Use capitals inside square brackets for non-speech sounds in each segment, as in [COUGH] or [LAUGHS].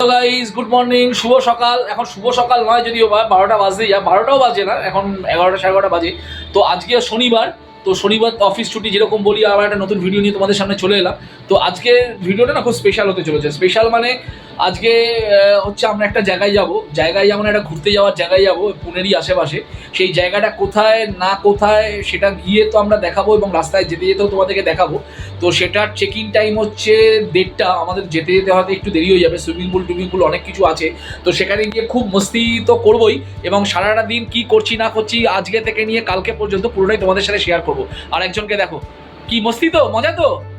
Guys good morning শুভ সকাল। এখন শুভ সকাল নয় যদিও বা বারোটা বাজতেই যা বারোটাও বাজে না, এখন এগারোটা সাড়ে এগারোটা বাজে। তো আজকে শনিবার, তো শনিবার অফিস ছুটি যেরকম বলি, আবার একটা নতুন ভিডিও নিয়ে তোমাদের সামনে চলে এলাম। তো আজকে ভিডিওটা না খুব স্পেশাল হতে চলেছে। স্পেশাল মানে আজকে হচ্ছে আমরা একটা জায়গায় যাব। জায়গায় যেমন একটা ঘুরতে যাওয়ার জায়গায় যাব, পুনেরই আশেপাশে। সেই জায়গাটা কোথায়, না কোথায়, সেটা গিয়ে তো আমরা দেখাবো এবং রাস্তায় যেতে যেতেও তোমাদেরকে দেখাবো। তো সেটার চেক ইন টাইম হচ্ছে দেড়টা। আমাদের যেতে যেতে হয়তো একটু দেরি হয়ে যাবে। সুইমিং পুল টুইমিং পুল অনেক কিছু আছে। তো সেখানে গিয়ে খুব মস্তি তো করবোই এবং সারাটা দিন কি করছি, না করছি আজকে থেকে নিয়ে কালকে পর্যন্ত পুরোটাই তোমাদের সাথে শেয়ার করব। আর একজনকে দেখো। কি মস্তি তো? মজা তো?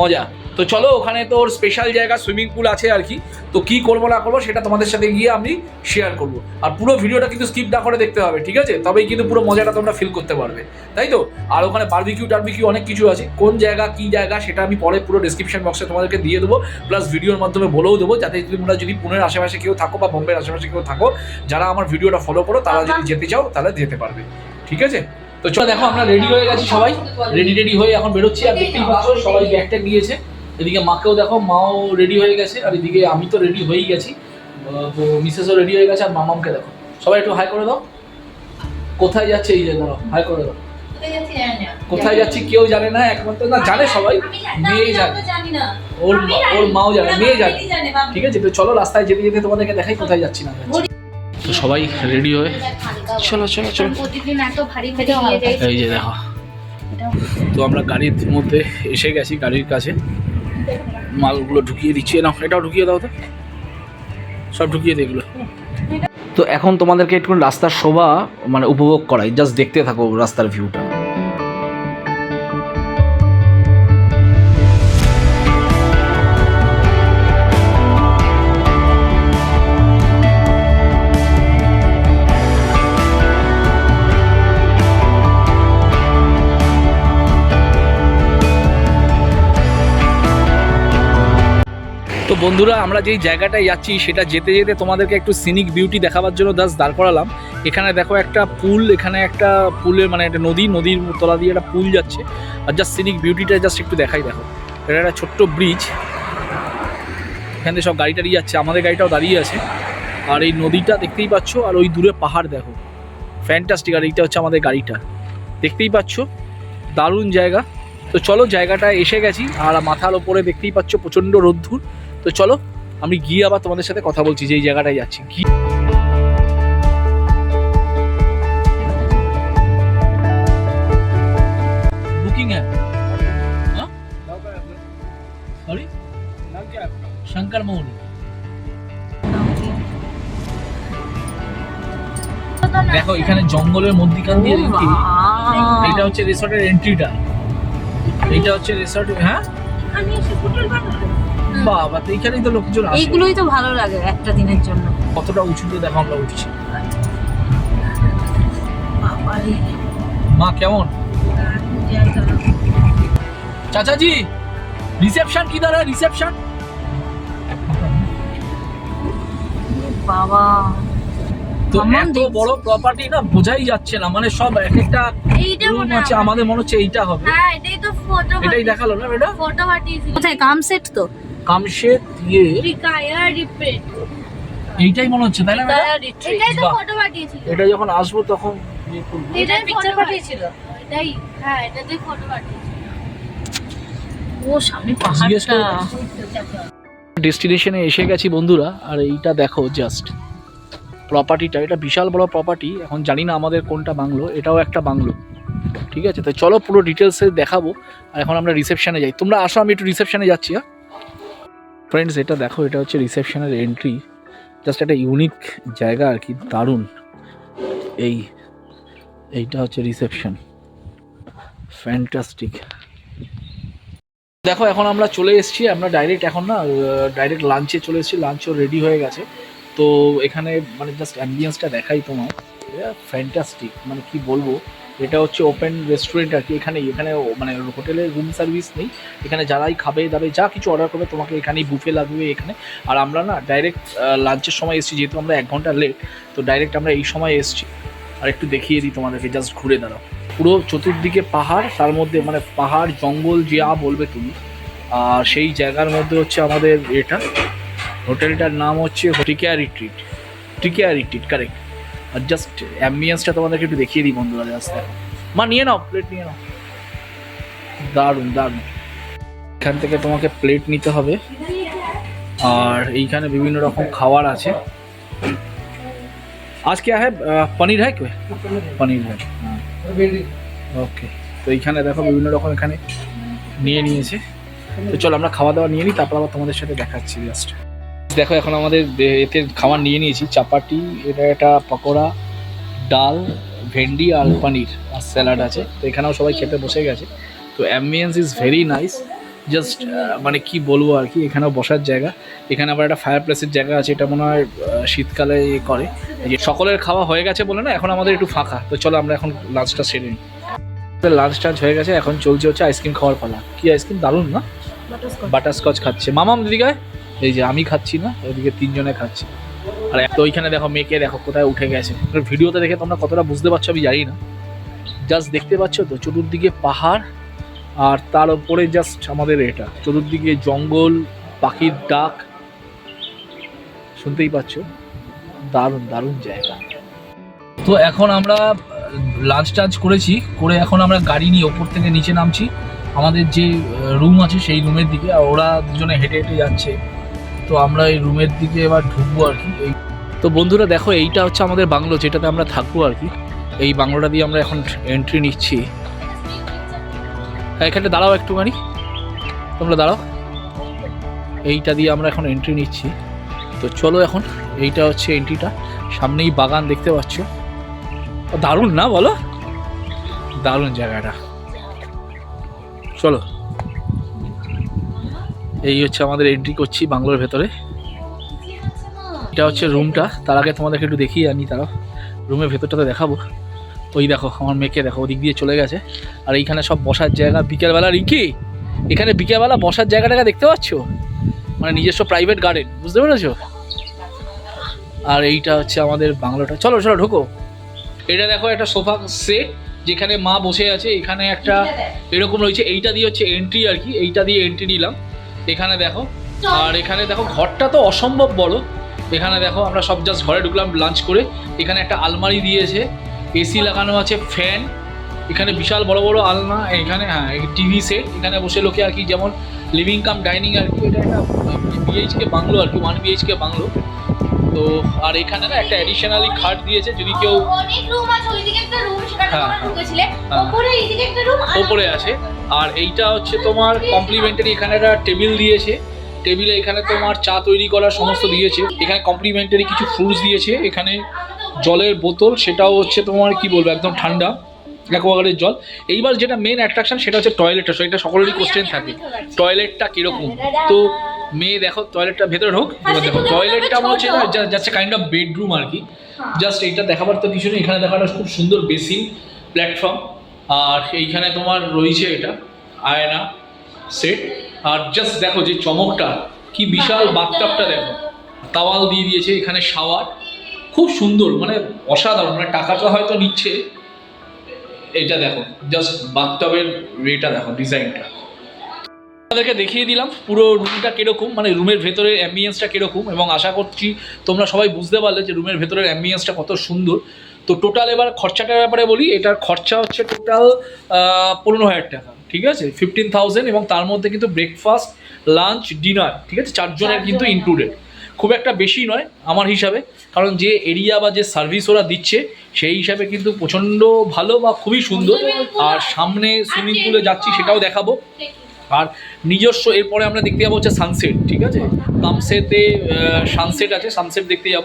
মজা। তো চলো ওখানে তো ওর স্পেশাল জায়গা সুইমিং পুল আছে আর কি। তো কি করব না করব সেটা তোমাদের সাথে গিয়ে আমি শেয়ার করব। আর পুরো ভিডিওটা কিন্তু স্কিপ না করে দেখতে হবে ঠিক আছে? তবেই কিন্তু পুরো মজাটা তোমরা ফিল করতে পারবে তাই তো? আর ওখানে বার্বিকিউ টারবিকিউ অনেক কিছু আছে। কোন জায়গা কী জায়গা সেটা আমি পরে পুরো ডিসক্রিপশন বক্সে তোমাদেরকে দিয়ে দেবো প্লাস ভিডিওর মাধ্যমে বলেও দেবো যাতে তোমরা যদি পুনের আশেপাশে কেউ থাকো বা বোম্বের আশেপাশে কেউ থাকো যারা আমার ভিডিওটা ফলো করো তারা যদি যেতে চাও তাহলে যেতে পারবে ঠিক আছে? তো চলো দেখো আমরা রেডি হয়ে গেছি সবাই। রেডি রেডি হয়ে এখন বেরোচ্ছি। আর দেখতেই পাচ্ছ সবাই ব্যাগ ট্যাগ নিয়েছে। এদিকে মাকেও দেখো মাও রেডি হয়ে গেছে। আর এদিকে আমি তো রেডি হয়েই গেছি। তো মিসেসও রেডি হয়ে গেছে আর মামামকে দেখো। সবাই একটু হাই করে দাও। কোথায় যাচ্ছে এই যে দাঁড়াও হাই করে দাও। কোথায় যাচ্ছি কেউ জানে না একমাত্র না জানে সবাই। মেয়ে জানে। ওর ওর মাও জানে মেয়ে জানে। ঠিক আছে তো চলো রাস্তায় যেতে যেতে তোমাদেরকে দেখাই কোথায় যাচ্ছি না যাচ্ছি। তো সবাই রেডি হয়ে চলো চলো চলো। এই যে দেখো। তো আমরা গাড়ির মধ্যে এসে গেছি গাড়ির কাছে। মালগুলো ঢুকিয়ে দিচ্ছি। না এটাও ঢুকিয়ে দাও তো। সব ঢুকিয়ে দে এগুলো। তো এখন তোমাদেরকে একটু রাস্তার শোভা মানে উপভোগ করাই। জাস্ট দেখতে থাকো রাস্তার ভিউটা বন্ধুরা, আমরা যেই জায়গাটায় যাচ্ছি, সেটা যেতে যেতে তোমাদেরকে একটু সিনিক বিউটি দেখাবার জন্য দাস দাঁড় করালাম। এখানে দেখো একটা পুল, এখানে একটা পুলের মানে একটা নদী, নদীর তলা দিয়ে একটা পুল যাচ্ছে। আর জাস্ট সিনিক বিউটিটা জাস্ট একটু দেখাই দেখো। এটা একটা ছোট্ট ব্রিজ এখান সব গাড়ি টাড়ি যাচ্ছে, আমাদের গাড়িটাও দাঁড়িয়ে আছে। আর এই নদীটা দেখতেই পাচ্ছ, আর ওই দূরে পাহাড় দেখো। ফ্যান্টাস্টিক আর এইটা হচ্ছে আমাদের গাড়িটা। দেখতেই পাচ্ছ, দারুণ জায়গা। তো চলো জায়গাটা এসে গেছি, আর মাথার ওপরে দেখতেই পাচ্ছ প্রচণ্ড রোদ্দুর। তো চলো আমি গিয়ে আবার তোমাদের সাথে কথা বলছি যে এই জায়গাটায় যাচ্ছি গিয়ে बुकिंग है हाँ? सॉरी शंकर मोहन দেখো এখানে জঙ্গলের মধ্যিখান দিয়ে দেখি এটা হচ্ছে রিসর্টের এন্ট্রিটা এইটা হচ্ছে রিসর্ট হ্যাঁ বাবা তো এখানেই তো লোকজন আসে। এইগুলোই তো ভালো লাগে একটা দিনের জন্য। কতটা উঁচুতে দেখো আমরা উঠছি। মা কেমন? চাচাজি রিসেপশন কি দাঁড়ায় রিসেপশন বাবা। তো বড় প্রপার্টি না বোঝাই যাচ্ছে না। মানে সব এক একটা আমাদের মনে হচ্ছে এইটা হবে। হ্যাঁ এটাই তো দেখাল না এটা ফটো কামসেট তো? কামশেদ রিপেট এইটাই মনে হচ্ছে তাই না এটাই তো ফটো পাঠিয়েছিল। এটা যখন আসব তখন ইয়ে এটাই পিকচার পাঠিয়েছিল। এটাই হ্যাঁ এটাতে ফটো পাঠিয়েছিল। ও সামনে পাহাড়টা। ডেস্টিনেশনে এসে গেছি বন্ধুরা আর এইটা দেখো জাস্ট প্রপার্টিটা এটা বিশাল বড় প্রপার্টি এখন জানি না আমাদের কোনটা বাংলো এটাও একটা বাংলো। ঠিক আছে? তো চলো পুরো ডিটেলসে দেখাবো আর এখন আমরা রিসেপশনে যাই। তোমরা আসো আমি একটু রিসেপশনে যাচ্ছি হ্যাঁ? ফ্রেন্ডস এটা দেখো, এটা হচ্ছে রিসেপশনের এন্ট্রি জাস্ট একটা ইউনিক জায়গা আর কি, দারুণ। এই, এইটা হচ্ছে রিসেপশন ফ্যান্টাস্টিক দেখো, এখন আমরা চলে এসেছি, আমরা ডাইরেক্ট এখন না ডাইরেক্ট লাঞ্চে চলে এসেছি লাঞ্চও রেডি হয়ে গেছে। তো এখানে মানে জাস্ট অ্যাম্বিয়েন্সটা দেখাই তোমার ফ্যান্টাস্টিক মানে কি বলব? এটা হচ্ছে ওপেন রেস্টুরেন্ট আর কি। এখানে এখানে মানে হোটেলের রুম সার্ভিস নেই। এখানে যারাই খাবে দাবে যা কিছু অর্ডার করবে, তোমাকে এখানেই বুফে লাগবে এখানে। আর আমরা না ডাইরেক্ট লাঞ্চের সময় এসেছি, যেহেতু আমরা এক ঘণ্টা লেট তো ডাইরেক্ট আমরা এই সময় এসেছি। আর একটু দেখিয়ে দিই তোমাদেরকে জাস্ট ঘুরে দাঁড়াও। পুরো চতুর্দিকে পাহাড়, তার মধ্যে মানে পাহাড়, জঙ্গল, যা বলবে তুমি। আর সেই জায়গার মধ্যে হচ্ছে আমাদের এটা। হোটেলটার নাম হচ্ছে Tikiya retreat Tikiya retreat correct আর জাস্ট অ্যাম্বিয়েন্সটা তোমাদেরকে একটু দেখিয়ে দিই বন্ধুরা জাস্ট মা, নিয়ে নাও প্লেট নিয়ে নাও। দারুণ দারুণ। এখান থেকে তোমাকে প্লেট নিতে হবে। আর এইখানে বিভিন্ন রকম খাবার আছে। আজকে হ্যাঁ পনির হ্যাঁ পনির হ্যাঁ। ওকে, তো এইখানে দেখো বিভিন্ন রকম এখানে নিয়ে নিয়েছে। তো চলো আমরা খাওয়া দাওয়া নিয়ে নিই, তারপর আবার তোমাদের সাথে দেখাচ্ছি জাস্ট দেখো এখন আমাদের এতে খাবার নিয়ে নিয়েছি। চাপাটি এটা একটা পকোড়া ডাল ভেন্ডি আর পনির আর স্যালাড আছে। তো এখানেও সবাই খেতে বসে গেছে। তো ambience is very nice just মানে কি বলব আর কি এখানেও বসার জায়গা। এখানে আবার একটা ফায়ার প্লেসের জায়গা আছে এটা মনে হয় শীতকালে করে। যে সকলের খাওয়া হয়ে গেছে বলে না এখন আমাদের একটু ফাঁকা। তো চলো আমরা এখন লাঞ্চটা সেরে নিই। লাঞ্চ টাঞ্চ হয়ে গেছে এখন চলছে হচ্ছে আইসক্রিম খাওয়ার পালা। কি আইসক্রিম দারুণ না? বাটারস্কচ খাচ্ছে। মামাম দিদিগায় এই যে আমি খাচ্ছি না ওইদিকে তিনজনে খাচ্ছি। আর তো ওইখানে দেখো মেয়েকে দেখো কোথায় উঠে গেছে। ভিডিওতে দেখে তোমরা কতটা বুঝতে পারছ আমি জানি না। জাস্ট দেখতে পাচ্ছ তো, চতুর্দিকে পাহাড় আর তার উপরে জাস্ট আমাদের এটা, চতুর্দিকে জঙ্গল, পাখির ডাক। শুনতেই পাচ্ছ? দারুণ দারুণ জায়গা। তো এখন আমরা লাঞ্চ টাঞ্চ করেছি, করে এখন আমরা গাড়ি নিয়ে ওপর থেকে নিচে নামছি। আমাদের যে রুম আছে সেই রুমের দিকে, আর ওরা দুজনে হেঁটে হেঁটে যাচ্ছে। তো আমরা এই রুমের দিকে এবার ঢুকবো আর কি। এই তো বন্ধুরা দেখো, এইটা হচ্ছে আমাদের বাংলো, যেটাতে আমরা থাকব আর কি। এই বাংলোটা দিয়ে আমরা এখন এন্ট্রি নিচ্ছি। হ্যাঁ এখানে দাঁড়াও একটুখানি। তোমরা দাঁড়াও। এইটা দিয়ে আমরা এখন এন্ট্রি নিচ্ছি। তো চলো এখন, এইটা হচ্ছে এন্ট্রিটা সামনেই বাগান দেখতে পাচ্ছ। দারুণ না বলো? দারুণ জায়গাটা। চলো। এই হচ্ছে আমাদের এন্ট্রি করছি বাংলোর ভেতরে। এটা হচ্ছে রুমটা তার আগে তোমাদেরকে একটু দেখিয়ে আনি তারা রুমের ভেতরটাতে দেখাবো। ওই দেখো আমার মেয়েকে দেখো ওদিক দিয়ে চলে গেছে। আর এইখানে সব বসার জায়গা। বিকেলবেলা রিঙ্কি! এখানে বিকেলবেলা বসার জায়গাটাকে দেখতে পাচ্ছ? মানে নিজস্ব প্রাইভেট গার্ডেন বুঝতে পেরেছ? আর এইটা হচ্ছে আমাদের বাংলোটা। চলো চলো ঢোকো। এটা দেখো একটা সোফা সেট যেখানে মা বসে আছে। এখানে একটা এরকম রয়েছে। এইটা দিয়ে হচ্ছে এন্ট্রি আর কি। এইটা দিয়ে এন্ট্রি নিলাম। এখানে দেখো আর এখানে দেখো ঘরটা তো অসম্ভব বড়। এখানে দেখো আমরা সব জাস্ট ঘরে ঢুকলাম লাঞ্চ করে। এখানে একটা আলমারি দিয়েছে এসি লাগানো আছে ফ্যান এখানে বিশাল বড় বড় আলনা এখানে হ্যাঁ টিভি সেট এখানে বসে লোকে আর কি যেমন লিভিং কাম ডাইনিং আর কি এটা একটা বিএইচকে বাংলো আর কি ওয়ান বিএইচকে বাংলো। তো আর এখানে না একটা অ্যাডিশনালি খাট দিয়েছে যদি কেউ অনেক রুম আছে ওইদিকে একটা রুম সেখানে হ্যাঁ, তোমরা হ্যাঁ। ঢুকেছিলে। হ্যাঁ। ওপরে এইদিকে একটা রুম ওপরে আছে। আর এইটা হচ্ছে তোমার কমপ্লিমেন্টারি এখানে একটা টেবিল দিয়েছে। টেবিলে এখানে তোমার চা তৈরি করার সমস্ত দিয়েছে। এখানে কমপ্লিমেন্টারি কিছু ফ্রুটস দিয়েছে। এখানে জলের বোতল, সেটাও হচ্ছে তোমার কি বলব, একদম ঠান্ডা অ্যাকোয়াগার্ডের জল। এইবার যেটা মেন অ্যাট্রাকশন সেটা হচ্ছে টয়লেটটা সেটা সকলেরই কোশ্চেন থাকে টয়লেটটা কীরকম? তো মেয়ে দেখো টয়লেটটা ভেতরে ঢোক দেখো টয়লেটটা আমার হচ্ছে যাচ্ছে কাইন্ড অফ বেডরুম আর কি। জাস্ট এইটা দেখাবার তো কিছু নেই, এখানে দেখাটা খুব সুন্দর, বেসিন প্ল্যাটফর্ম আর এইখানে তোমার রয়েছে এটা আয়না সেট আর জাস্ট দেখো যে চমকটা কি বিশাল বাথটাবটা দেখো। তাওয়াল দিয়ে দিয়েছে এখানে শাওয়ার। খুব সুন্দর মানে অসাধারণ মানে টাকাটা হয়তো নিচ্ছে। এটা দেখো জাস্ট বাথটাবের ওয়েটা দেখো ডিজাইনটা। আপনাদেরকে দেখিয়ে দিলাম পুরো রুমটা কীরকম মানে রুমের ভেতরে অ্যাম্বিয়েন্সটা কীরকম এবং আশা করছি তোমরা সবাই বুঝতে পারলে যে রুমের ভেতরের অ্যাম্বিয়েন্সটা কত সুন্দর। তো টোটাল এবার খরচাটার ব্যাপারে বলি এটার খরচা হচ্ছে টোটাল পনেরো হাজার টাকা ঠিক আছে? ফিফটিন থাউজেন্ড এবং তার মধ্যে কিন্তু ব্রেকফাস্ট লাঞ্চ ডিনার ঠিক আছে? চারজনের কিন্তু ইনক্লুডেড খুব একটা বেশি নয় আমার হিসাবে কারণ যে এরিয়া বা যে সার্ভিস ওরা দিচ্ছে সেই হিসাবে কিন্তু প্রচণ্ড ভালো বা খুবই সুন্দর। আর সামনে সুইমিং পুলে যাচ্ছি সেটাও দেখাবো। আর নিজস্ব, এরপরে আমরা দেখতে যাব হচ্ছে সানসেট ঠিক আছে? তামসেতে সানসেট আছে সানসেট দেখতে যাব।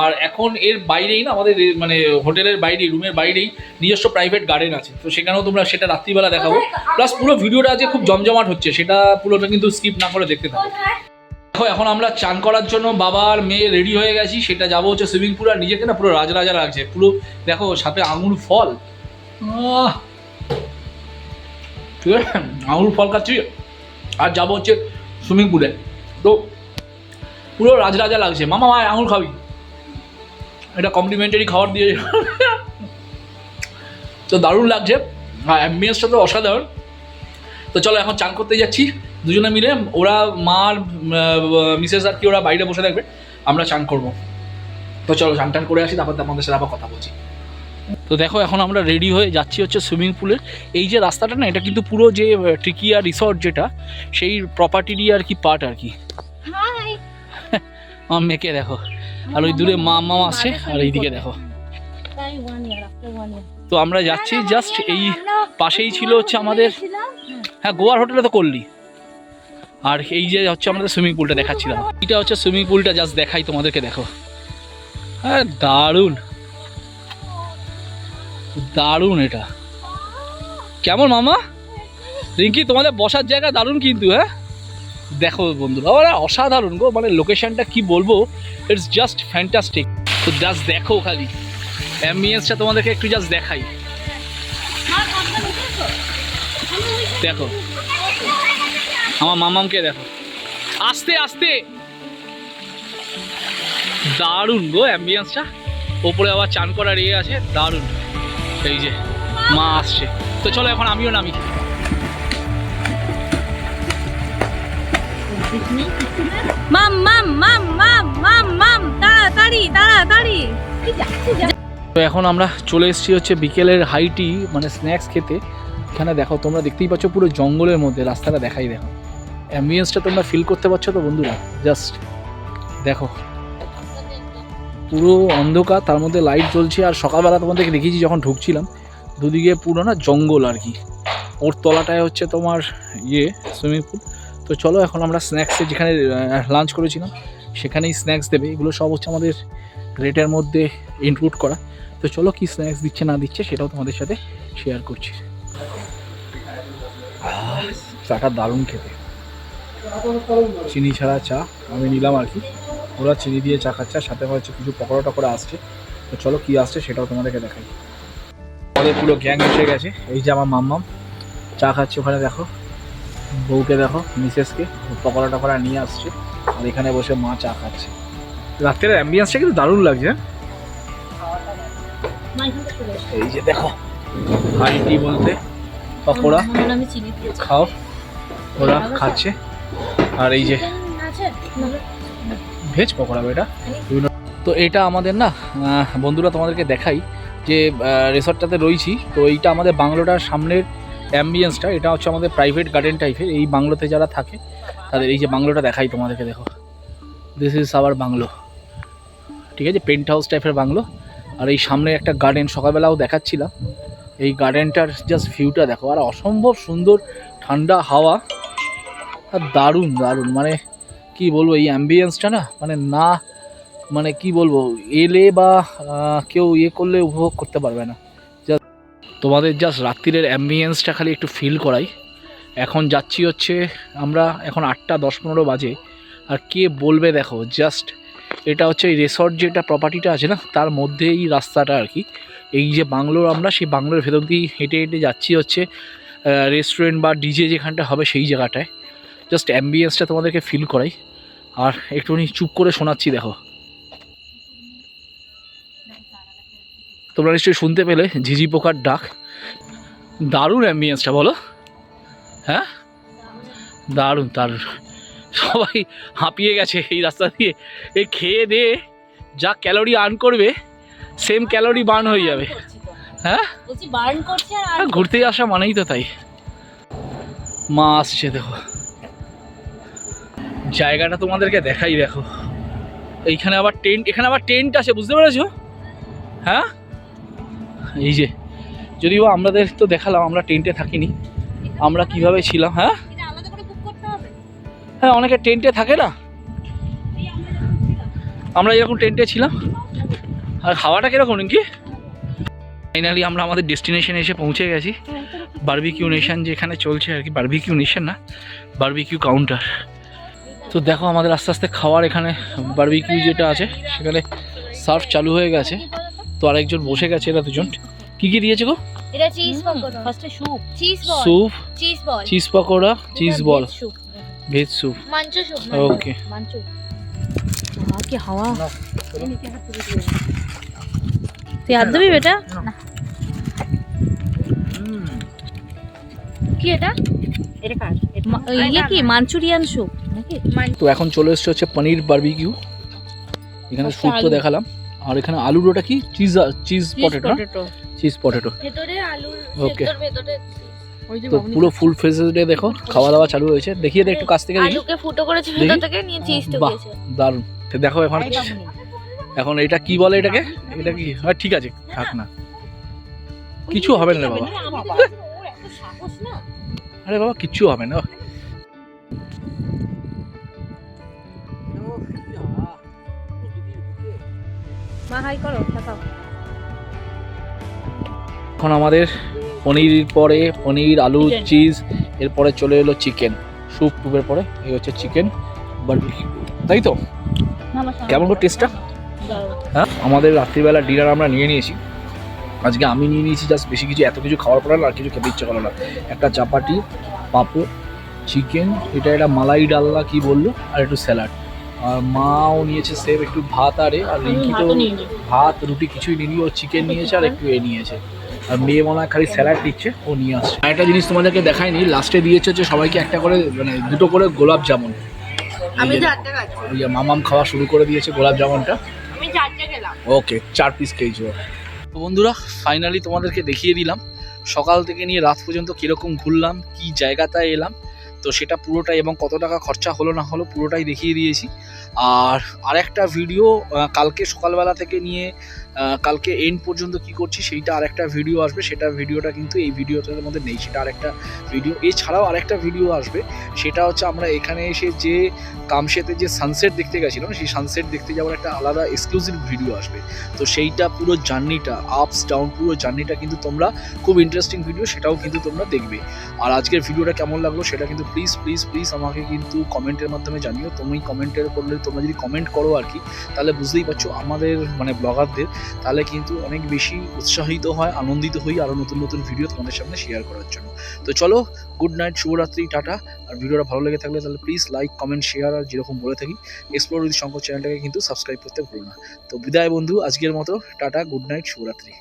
আর এখন এর বাইরেই না, আমাদের মানে হোটেলের বাইরেই, রুমের বাইরেই নিজস্ব প্রাইভেট গার্ডেন আছে। তো সেখানেও তোমরা সেটা রাত্রিবেলা দেখাবো। প্লাস পুরো ভিডিওটা আজকে খুব জমজমাট হচ্ছে, সেটা পুরোটা কিন্তু স্কিপ না করে দেখতে থাকো। দেখো, এখন আমরা চান করার জন্য বাবার মেয়ে রেডি হয়ে গেছি, সেটা যাব হচ্ছে সুইমিং পুল আর নিজেকে না পুরো রাজরাজা লাগছে। পুরো, দেখো, সাথে আঙুর ফল। আহ! ঠিক আছে? আঙুর ফল খাচ্ছি আর যাব হচ্ছে সুইমিং পুলে তো পুরো রাজরাজা লাগছে। মামা মা আঙুর খাবি। এটা কমপ্লিমেন্টারি খাবার দিয়ে তো দারুণ লাগছে। আর অ্যাম্বিয়েন্সটা তো অসাধারণ। তো চলো এখন চান করতে যাচ্ছি, দুজনে মিলে। ওরা মার মিসেস আর কি, ওরা বাইরে বসে থাকবে। আমরা চান করব। তো চলো, চান টান করে আসি, তারপর আমাদের সাথে আবার কথা বলছি। তো দেখো এখন আমরা রেডি হয়ে যাচ্ছি হচ্ছে সুইমিং পুলের এই যে রাস্তাটা না এটা কিন্তু পুরো যে ট্রিকিয়া রিসর্ট যেটা সেই প্রপার্টিরই আর কি পার্ট আর কি। আমার [LAUGHS] মেয়েকে দেখো। আর ওই দূরে মা মা আসছে আর এইদিকে দেখো। তো আমরা যাচ্ছি জাস্ট এই পাশেই ছিল হচ্ছে আমাদের হ্যাঁ গোয়ার হোটেলে তো করলি। আর এই যে হচ্ছে আমাদের সুইমিং পুলটা দেখাচ্ছিলাম। এটা হচ্ছে সুইমিং পুলটা জাস্ট দেখাই তোমাদেরকে দেখো। হ্যাঁ দারুণ। দারুণ এটা। কেমন মামা? রিঙ্কি, তোমাদের বসার জায়গা দারুণ কিন্তু হ্যাঁ? দেখো বন্ধুরা, ওরা অসাধারণ গো মানে লোকেশনটা কি বলব ইটস জাস্ট ফ্যান্টাস্টিক তো জাস্ট দেখো খালি। অ্যাম্বিয়েন্সটা তোমাদেরকে একটু জাস্ট দেখাই। দেখো। আমার মামামকে দেখো। আস্তে আস্তে। দারুণ গো অ্যাম্বিয়েন্সটা ওপরে আবার চান করার ইয়ে আছে, দারুণ। এই যে মা আসছে। তো চলো এখন আমিও নামি। মাম মাম মাম মাম মাম মাম তাড়াতাড়ি তাড়াতাড়ি। তো এখন আমরা চলে এসেছি হচ্ছে বিকেলের হাইটি মানে স্ন্যাক্স খেতে। এখানে দেখো তোমরা দেখতেই পাচ্ছ পুরো জঙ্গলের মধ্যে রাস্তাটা দেখাই দেখো। অ্যাম্বিয়েন্সটা তোমরা ফিল করতে পারছ তো বন্ধুরা জাস্ট দেখো। পুরো অন্ধকার, তার মধ্যে লাইট জ্বলছে আর সকালবেলা তোমাদেরকে দেখেছি যখন ঢুকছিলাম, দুদিকে পুরো না জঙ্গল আর কি। ওর তলাটায় হচ্ছে তোমার ইয়ে সুইমিং পুল তো চলো এখন আমরা স্ন্যাক্সে যেখানে লাঞ্চ করেছিলাম, সেখানেই স্ন্যাক্স দেবে। এগুলো সব হচ্ছে আমাদের রেটের মধ্যে ইনক্লুড করা। তো চলো কি স্ন্যাক্স দিচ্ছে না দিচ্ছে সেটাও তোমাদের সাথে শেয়ার করছি। চাটা দারুণ খেতে। চিনি ছাড়া চা আমি নিলাম আর কি। ওরা চিনি দিয়ে চা খাচ্ছে আর সাথে হচ্ছে কিছু পকোড়া টকোড়া আসছে। তো চলো কি আসছে সেটাও তোমাদেরকে দেখাই। আমাদের পুরো গ্যাং এসে গেছে। এই যে আমার মাম্মাম চা খাচ্ছে ওখানে দেখো। বউকে দেখো মিসেসকে পকোড়া টকোড়া নিয়ে আসছে আর এখানে বসে মা চা খাচ্ছে। রাত্রের অ্যাম্বিয়েন্সটা কিন্তু দারুণ লাগছে হ্যাঁ? এই যে দেখো হাইটি বলতে পকোড়া। খাও ওরা খাচ্ছে। আর এই যে ভেজ পকোড়া এটা। বিভিন্ন তো এটা আমাদের না বন্ধুরা তোমাদেরকে দেখাই যে রিসর্টটাতে রয়েছি। তো এইটা আমাদের বাংলোটার সামনের অ্যাম্বিয়েন্সটা এটা হচ্ছে আমাদের প্রাইভেট গার্ডেন টাইপের এই বাংলোতে যারা থাকে, তাদের এই যে বাংলোটা দেখাই তোমাদেরকে, দেখো। দিস ইজ আওয়ার বাংলো ঠিক আছে? পেন্ট হাউস টাইপের বাংলো আর এই সামনে একটা গার্ডেন সকালবেলাও দেখাচ্ছিলাম। এই গার্ডেনটার জাস্ট ভিউটা দেখো। আর অসম্ভব সুন্দর ঠান্ডা হাওয়া। আর দারুণ দারুণ। মানে কি বলব, এই অ্যাম্বিয়েন্সটা না মানে না মানে কি বলব, এলে বা কেউ ইয়ে করলে উপভোগ করতে পারবে না। জাস্ট তোমাদের জাস্ট রাত্রিরের অ্যাম্বিয়েন্সটা খালি একটু ফিল করাই। এখন যাচ্ছি হচ্ছে আমরা, এখন আটটা দশ পনেরো বাজে। আর কে বলবে দেখো জাস্ট এটা হচ্ছে এই রেসর্ট যেটা প্রপার্টিটা আছে না, তার মধ্যে এই রাস্তাটা আর কি। এই যে বাংলোর আমরা, সেই বাংলোর ভেতর দিয়ে হেঁটে হেঁটে যাচ্ছি হচ্ছে রেস্টুরেন্ট বা ডিজে যেখানটা হবে সেই জায়গাটায়। জাস্ট অ্যাম্বিয়েন্সটা তোমাদেরকে ফিল করাই। আর একটুখানি চুপ করে শোনাচ্ছি দেখো। তোমরা নিশ্চয়ই শুনতে পেলে ঝিঝি পোকার ডাক। দারুণ অ্যাম্বিয়েন্সটা বলো। হ্যাঁ? দারুণ দারুণ। সবাই হাঁপিয়ে গেছে এই রাস্তা দিয়ে। এই খেয়ে দিয়ে যা ক্যালোরি আর্ন করবে সেম ক্যালোরি বার্ন হয়ে যাবে। হ্যাঁ? হ্যাঁ, ঘুরতে আসা মানেই তো তাই। মা আসছে দেখো। জায়গাটা তোমাদেরকে দেখাই, দেখো। এইখানে আবার টেন্ট, এখানে আবার টেন্ট আছে, বুঝতে পেরেছ? হ্যাঁ? এই যে, যদিও আমাদের তো দেখালাম, আমরা টেন্টে থাকিনি। আমরা কীভাবে ছিলাম হ্যাঁ? হ্যাঁ অনেকে টেন্টে থাকে না? আমরা এরকম টেন্টে ছিলাম। আর হাওয়াটা কীরকম কি ফাইনালি আমরা আমাদের ডেস্টিনেশনে এসে পৌঁছে গেছি। বার্বিকিউ নেশন যেখানে চলছে আর কি বার্বিকিউ নেশন না বার্বিকিউ কাউন্টার তো দেখো আমাদের আস্তে আস্তে খাওয়ার এখানে বারবিকিউ যেটা আছে সেখানে সার্ভ চালু হয়ে গেছে। তো আরেকজন বসে গেছে এরা দুজন। কি কি দিয়েছে গো? এটা চিজ পকোড়া। ফার্স্টে soup cheese ball soup cheese ball cheese pakora cheese ball veg soup manchow soup okay manchow হাওয়া কি হাওয়া? তুই হাত ধরবি বেটা? কি এটা? ইয়ে কি মাঞ্চুরিয়ান স্যুপ নাকি? তো এখন চলে এসছে হচ্ছে পনির বারবিকিউ। এখানে স্যুপ তো দেখালাম। আর এখানে আলুর ওটা কি cheese cheese potato cheese potato ভেতরে আলুর. ভেতর ভেতরে তো পুরো ফুল ফেসে দেখো খাওয়া দাওয়া চালু হয়েছে। দেখিয়ে দে একটু কাছ থেকে দেখি। আলুকে ফুটো করেছে। ভেতর থেকে নিয়ে চিজ বাহ। ঢুকিয়েছে দারুণ। দেখো এখন। এখন এটা কি বলে এটাকে? এটা কি? হ্যাঁ ঠিক আছে। থাক না। কিছু হবে না বাবা। আরে বাবা কিচ্ছু হবে না। এখন আমাদের পনির পরে পনির আলু চিজ এরপরে চলে এলো চিকেন স্যুপ টুপের পরে এই হচ্ছে চিকেন বারবিকিউ তাই তো? কেমন করে টেস্টটা হ্যাঁ আমাদের রাত্রিবেলা ডিনার আমরা নিয়ে নিয়েছি। আজকে আমি নিয়ে নিয়েছি জাস্ট বেশি কিছু এত কিছু খাওয়ার না আর কিছু খেতে ইচ্ছে করল না। একটা চাপাটি পাঁপড় চিকেন এটা একটা মালাই ডালনা কি বলল আর একটু স্যালাড আর মাও নিয়েছে সেম একটু ভাত আরে আর রিঙ্কি তো ভাত রুটি কিছুই নিয়ে ও চিকেন নিয়েছে আর একটু এ নিয়েছে। আর মেয়ে মনে হয় খালি স্যালাড দিচ্ছে ও নিয়ে আসছে। আর একটা জিনিস তোমাদেরকে দেখায়নি লাস্টে দিয়েছে হচ্ছে সবাইকে একটা করে মানে দুটো করে গোলাপ জামুন। আমি মামাম খাওয়া শুরু করে দিয়েছে গোলাপ জামুনটা। আমি চারটে খেলাম। ওকে চার পিস খেয়েছি। তো বন্ধুরা ফাইনালি তোমাদেরকে দেখিয়ে দিলাম, সকাল থেকে নিয়ে রাত পর্যন্ত কীরকম ঘুরলাম, কি জায়গাটায় এলাম, তো সেটা পুরোটাই এবং কত টাকা খরচা হলো না হলো পুরোটাই দেখিয়ে দিয়েছি। আর আরেকটা ভিডিও কালকে সকালবেলা থেকে নিয়ে কালকে এন্ড পর্যন্ত কি করছি, সেইটা আরেকটা ভিডিও আসবে। সেটা ভিডিওটা কিন্তু এই ভিডিওটার মধ্যে নেই, সেটা আরেকটা ভিডিও এছাড়াও আরেকটা ভিডিও আসবে, সেটা হচ্ছে আমরা এখানে এসে যে কামশেতে যে সানসেট দেখতে গেছিলাম, সেই সানসেট দেখতে যাওয়ার একটা আলাদা এক্সক্লুসিভ ভিডিও আসবে। তো সেইটা পুরো জার্নিটা আপস ডাউন পুরো জার্নিটা কিন্তু তোমরা খুব ইন্টারেস্টিং ভিডিও সেটাও কিন্তু তোমরা দেখবে। আর আজকের ভিডিওটা কেমন লাগল, সেটা কিন্তু প্লিজ প্লিজ প্লিজ আমাকে কিন্তু কমেন্টের মাধ্যমে জানিও। তুমি কমেন্টের করলে তোমরা যদি কমেন্ট করো আর কি তাহলে বুঝতেই পারছ আমাদের মানে ব্লগারদের, তাহলে কিন্তু অনেক বেশি উৎসাহিত হয়, আনন্দিত হই আরও নতুন নতুন ভিডিও তোমাদের সামনে শেয়ার করার জন্য। তো চলো গুড নাইট শুভরাত্রি, টাটা। আর ভিডিওটা ভালো লেগে থাকলে তাহলে প্লিজ লাইক কমেন্ট শেয়ার আর যেরকম বলে থাকি এক্সপ্লোর উইথ শঙ্কর চ্যানেলটাকে কিন্তু সাবস্ক্রাইব করতে ভুলো না। তো বিদায় বন্ধু, আজকের মতো, টাটা গুড নাইট শুভরাত্রি।